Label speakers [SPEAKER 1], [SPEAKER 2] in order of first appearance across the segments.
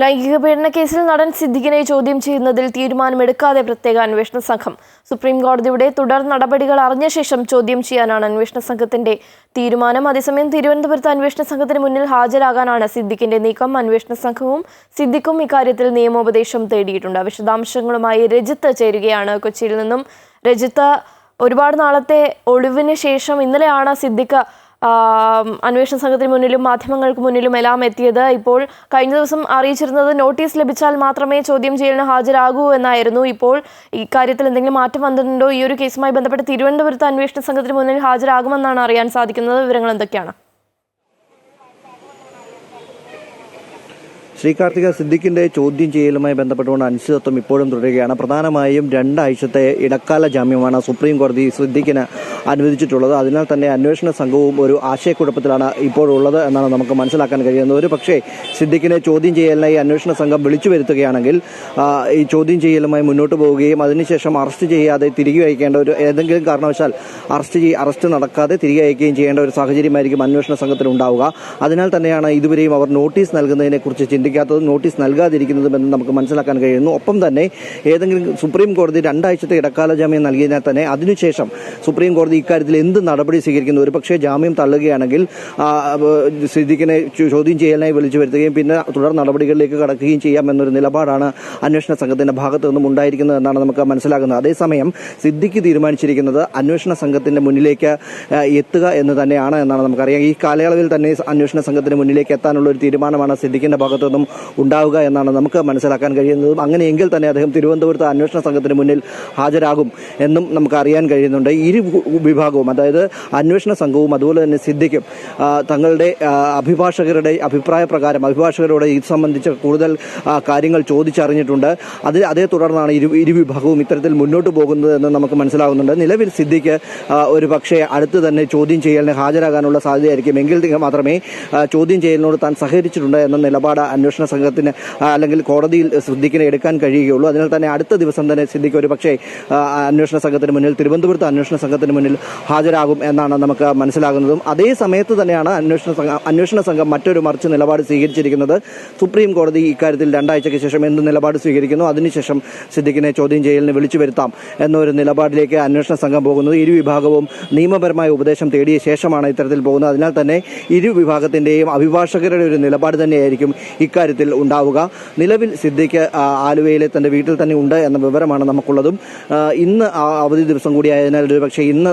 [SPEAKER 1] ലൈംഗിക പീഡന കേസിൽ നടൻ സിദ്ദിഖിനെ ചോദ്യം ചെയ്യുന്നതിൽ തീരുമാനമെടുക്കാതെ പ്രത്യേക അന്വേഷണ സംഘം. സുപ്രീം കോടതിയുടെ തുടർ നടപടികൾ അറിഞ്ഞ ശേഷം ചോദ്യം ചെയ്യാനാണ് അന്വേഷണ സംഘത്തിന്റെ തീരുമാനം. അതേസമയം തിരുവനന്തപുരത്ത് അന്വേഷണ സംഘത്തിന് മുന്നിൽ ഹാജരാകാനാണ് സിദ്ദിഖിന്റെ നീക്കം. അന്വേഷണ സംഘവും സിദ്ദിഖും ഇക്കാര്യത്തിൽ നിയമോപദേശം തേടിയിട്ടുണ്ട്. വിശദാംശങ്ങളുമായി രജിത്ത് ചേരുകയാണ് കൊച്ചിയിൽ നിന്നും. രജിത്ത് ഒരുപാട് നാളത്തെ ഒളിവിന് ശേഷം ഇന്നലെയാണ് സിദ്ദിഖ് അന്വേഷണ സംഘത്തിന് മുന്നിലും മാധ്യമങ്ങൾക്ക് മുന്നിലും എല്ലാം എത്തിയത്. ഇപ്പോൾ കഴിഞ്ഞ ദിവസം അറിയിച്ചിരുന്നത് നോട്ടീസ് ലഭിച്ചാൽ മാത്രമേ ചോദ്യം ചെയ്യലിന് ഹാജരാകൂ എന്നായിരുന്നു. ഇപ്പോൾ ഇക്കാര്യത്തിൽ എന്തെങ്കിലും മാറ്റം വന്നിട്ടുണ്ടോ? ഈ ഒരു കേസുമായി ബന്ധപ്പെട്ട് തിരുവനന്തപുരത്ത് അന്വേഷണ സംഘത്തിന് മുന്നിൽ ഹാജരാകുമെന്നാണ് അറിയാൻ സാധിക്കുന്നത്. വിവരങ്ങൾ എന്തൊക്കെയാണ്?
[SPEAKER 2] ശ്രീ കാർത്തിക സിദ്ദിഖിന്റെ ചോദ്യം ചെയ്യലുമായി ബന്ധപ്പെട്ടുകൊണ്ട് അനിശ്ചിതത്വം ഇപ്പോഴും തുടരുകയാണ്. പ്രധാനമായും രണ്ടാഴ്ചത്തെ ഇടക്കാല ജാമ്യമാണ് സുപ്രീം കോടതി സിദ്ദിഖിന് അനുവദിച്ചിട്ടുള്ളത്. അതിനാൽ തന്നെ അന്വേഷണ സംഘവും ഒരു ആശയക്കുഴപ്പത്തിലാണ് ഇപ്പോഴുള്ളത് എന്നാണ് നമുക്ക് മനസ്സിലാക്കാൻ കഴിയുന്നത്. ഒരു പക്ഷേ സിദ്ദിഖിനെ ചോദ്യം ചെയ്യലിനായി അന്വേഷണ സംഘം വിളിച്ചു വരുത്തുകയാണെങ്കിൽ ഈ ചോദ്യം ചെയ്യലുമായി മുന്നോട്ട് പോവുകയും അതിനുശേഷം അറസ്റ്റ് ചെയ്യാതെ തിരികെ അയക്കേണ്ട ഒരു ഏതെങ്കിലും കാരണവശാൽ അറസ്റ്റ് ചെയ്യ അറസ്റ്റ് നടക്കാതെ തിരികെ അയക്കുകയും ചെയ്യേണ്ട ഒരു സാഹചര്യമായിരിക്കും അന്വേഷണ സംഘത്തിൽ ഉണ്ടാവുക. അതിനാൽ തന്നെയാണ് ഇതുവരെയും അവർ നോട്ടീസ് നൽകുന്നതിനെക്കുറിച്ച് ചിന്തിക്കാത്തതും നോട്ടീസ് നൽകാതിരിക്കുന്നതും എന്ന് നമുക്ക് മനസ്സിലാക്കാൻ കഴിയുന്നു. ഒപ്പം തന്നെ ഏതെങ്കിലും സുപ്രീം കോടതി രണ്ടാഴ്ചത്തെ ഇടക്കാല ജാമ്യം നൽകിയതിനാൽ തന്നെ അതിനുശേഷം സുപ്രീം കോടതി ഇക്കാര്യത്തിൽ എന്ത് നടപടി സ്വീകരിക്കുന്നു? ഒരുപക്ഷെ ജാമ്യം തള്ളുകയാണെങ്കിൽ സിദ്ദിഖിനെ ചോദ്യം ചെയ്യലിനായി വിളിച്ചു വരുത്തുകയും പിന്നെ തുടർ നടപടികളിലേക്ക് കടക്കുകയും ചെയ്യാം എന്നൊരു നിലപാടാണ് അന്വേഷണ സംഘത്തിന്റെ ഭാഗത്തു നിന്നും ഉണ്ടായിരിക്കുന്നത് എന്നാണ് നമുക്ക് മനസ്സിലാകുന്നത്. അതേസമയം സിദ്ദിഖ് തീരുമാനിച്ചിരിക്കുന്നത് അന്വേഷണ സംഘത്തിന്റെ മുന്നിലേക്ക് എത്തുക എന്ന് തന്നെയാണ് എന്നാണ് നമുക്കറിയാം. ഈ കാലയളവിൽ തന്നെ അന്വേഷണ സംഘത്തിന് മുന്നിലേക്ക് എത്താനുള്ള ഒരു തീരുമാനമാണ് സിദ്ദിഖിന്റെ ഭാഗത്തു നിന്നും ഉണ്ടാവുക എന്നാണ് നമുക്ക് മനസ്സിലാക്കാൻ കഴിയുന്നതും അങ്ങനെയെങ്കിൽ തന്നെ അദ്ദേഹം തിരുവനന്തപുരത്ത് അന്വേഷണ സംഘത്തിന് മുന്നിൽ ഹാജരാകും എന്നും നമുക്ക് അറിയാൻ കഴിയുന്നുണ്ട്. ഇരു വിഭാഗവും അതായത് അന്വേഷണ സംഘവും അതുപോലെ തന്നെ സിദ്ദിഖും തങ്ങളുടെ അഭിഭാഷകരുടെ അഭിപ്രായ പ്രകാരം അഭിഭാഷകരോട് ഇത് സംബന്ധിച്ച് കൂടുതൽ കാര്യങ്ങൾ ചോദിച്ചറിഞ്ഞിട്ടുണ്ട്. അതിൽ അതേ തുടർന്നാണ് ഇരു ഇരുവിഭാഗവും ഇത്തരത്തിൽ മുന്നോട്ട് പോകുന്നത് എന്ന് നമുക്ക് മനസ്സിലാകുന്നുണ്ട് നിലവിൽ സിദ്ധിക്ക് ഒരു പക്ഷേ അടുത്ത് തന്നെ ചോദ്യം ചെയ്യലിന് ഹാജരാകാനുള്ള സാധ്യതയായിരിക്കും. എങ്കിൽ മാത്രമേ ചോദ്യം ചെയ്യലിനോട് താൻ സഹകരിച്ചിട്ടുണ്ട് എന്ന നിലപാട് അന്വേഷണ സംഘത്തിന് അല്ലെങ്കിൽ കോടതിയിൽ സിദ്ദിഖിനെ എടുക്കാൻ കഴിയുകയുള്ളൂ. അതിനാൽ തന്നെ അടുത്ത ദിവസം തന്നെ സിദ്ദിഖ് ഒരു പക്ഷേ അന്വേഷണ സംഘത്തിന് മുന്നിൽ തിരുവനന്തപുരത്ത് അന്വേഷണ സംഘത്തിന് മുന്നിൽ ഹാജരാകും എന്നാണ് നമുക്ക് മനസ്സിലാകുന്നതും. അതേ സമയത്ത് തന്നെയാണ് അന്വേഷണ സംഘം അന്വേഷണ സംഘം മറ്റൊരു മറിച്ച് നിലപാട് സ്വീകരിച്ചിരിക്കുന്നത്. സുപ്രീം കോടതി ഇക്കാര്യത്തിൽ രണ്ടാഴ്ചയ്ക്ക് ശേഷം എന്ത് നിലപാട് സ്വീകരിക്കുന്നു? അതിനുശേഷം സിദ്ദിഖിനെ ചോദ്യം ചെയ്യലിന് വിളിച്ചു വരുത്താം എന്നൊരു നിലപാടിലേക്ക് അന്വേഷണ സംഘം പോകുന്നത്. ഇരു വിഭാഗവും നിയമപരമായ ഉപദേശം തേടിയ ശേഷമാണ് ഇത്തരത്തിൽ പോകുന്നത്. അതിനാൽ തന്നെ ഇരു വിഭാഗത്തിന്റെയും അഭിഭാഷകരുടെ ഒരു നിലപാട് തന്നെയായിരിക്കും ഇക്കാര്യത്തിൽ ഉണ്ടാവുക. നിലവിൽ സിദ്ദിഖ് ആലുവയിലെ തന്റെ വീട്ടിൽ തന്നെ ഉണ്ട് എന്ന വിവരമാണ് നമുക്കുള്ളതും. ഇന്ന് അവധി ദിവസം കൂടിയായതിനാൽ ഒരു ഒരുപക്ഷെ ഇന്ന്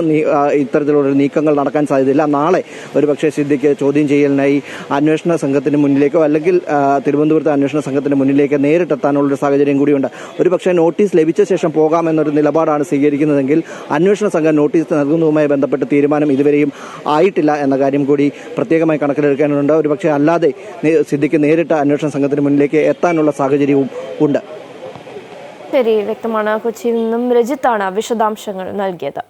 [SPEAKER 2] ഇത്തരത്തിലുള്ള നീക്കങ്ങൾ നടക്കാൻ സാധ്യതയില്ല. നാളെ ഒരുപക്ഷെ സിദ്ധിക്ക് ചോദ്യം ചെയ്യലിനായി അന്വേഷണ സംഘത്തിന് മുന്നിലേക്കോ അല്ലെങ്കിൽ തിരുവനന്തപുരത്തെ അന്വേഷണ സംഘത്തിന് മുന്നിലേക്ക് നേരിട്ടെത്താനുള്ള ഒരു സാഹചര്യം കൂടിയുണ്ട്. ഒരുപക്ഷെ നോട്ടീസ് ലഭിച്ച ശേഷം പോകാമെന്നൊരു നിലപാടാണ് സ്വീകരിക്കുന്നതെങ്കിൽ അന്വേഷണ സംഘം നോട്ടീസ് നൽകുന്നതുമായി ബന്ധപ്പെട്ട് തീരുമാനം ഇതുവരെയും ആയിട്ടില്ല എന്ന കാര്യം കൂടി പ്രത്യേകമായി കണക്കിലെടുക്കേണ്ടതുണ്ട്. ഒരുപക്ഷെ അല്ലാതെ സിദ്ധിക്ക് നേരിട്ട് അന്വേഷണ സംഘത്തിന് മുന്നിലേക്ക് എത്താനുള്ള സാഹചര്യവും ഉണ്ട്.
[SPEAKER 1] ശരി വ്യക്തമാണ്. കൊച്ചിയിൽ നിന്നും രജിത്താണ് വിശദാംശങ്ങൾ നൽകിയത്.